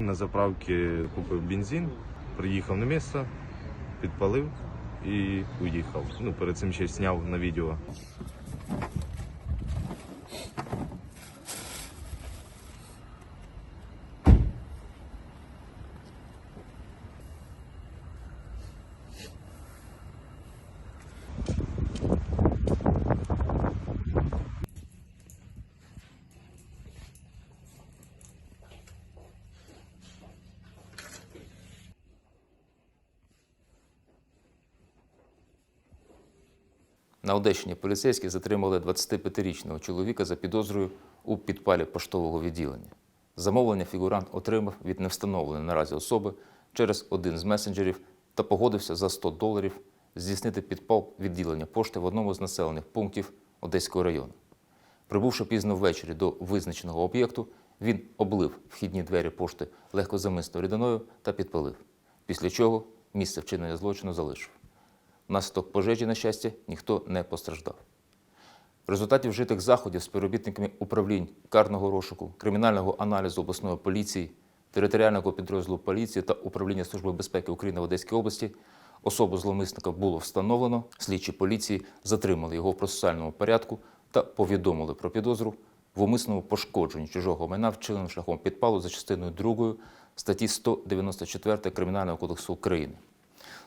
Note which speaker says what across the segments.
Speaker 1: на заправці купив бензин, приїхав на місце, підпалив і уїхав. Ну, перед цим ще зняв на відео.
Speaker 2: На Одещині поліцейські затримали 25-річного чоловіка за підозрою у підпалі поштового відділення. Замовлення фігурант отримав від невстановленої наразі особи через один з месенджерів та погодився за 100 доларів здійснити підпал відділення пошти в одному з населених пунктів Одеського району. Прибувши пізно ввечері до визначеного об'єкту, він облив вхідні двері пошти легкозамисною рідиною та підпалив, після чого місце вчинення злочину залишив. Внаслідок пожежі, на щастя, ніхто не постраждав. В результаті вжитих заходів співробітниками управлінь карного розшуку, кримінального аналізу обласної поліції, територіального підрозділу поліції та управління Служби безпеки України в Одеській області особу зловмисника було встановлено. Слідчі поліції затримали його в процесуальному порядку та повідомили про підозру в умисному пошкодженні чужого майна вчиненим шляхом підпалу за частиною 2 статті 194 Кримінального кодексу України.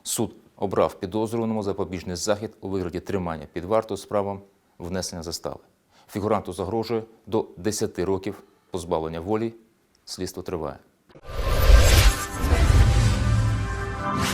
Speaker 2: Суд обрав підозрюваному запобіжний захід у вигляді тримання під вартою з правом внесення застави. Фігуранту загрожує до 10 років позбавлення волі. Слідство триває.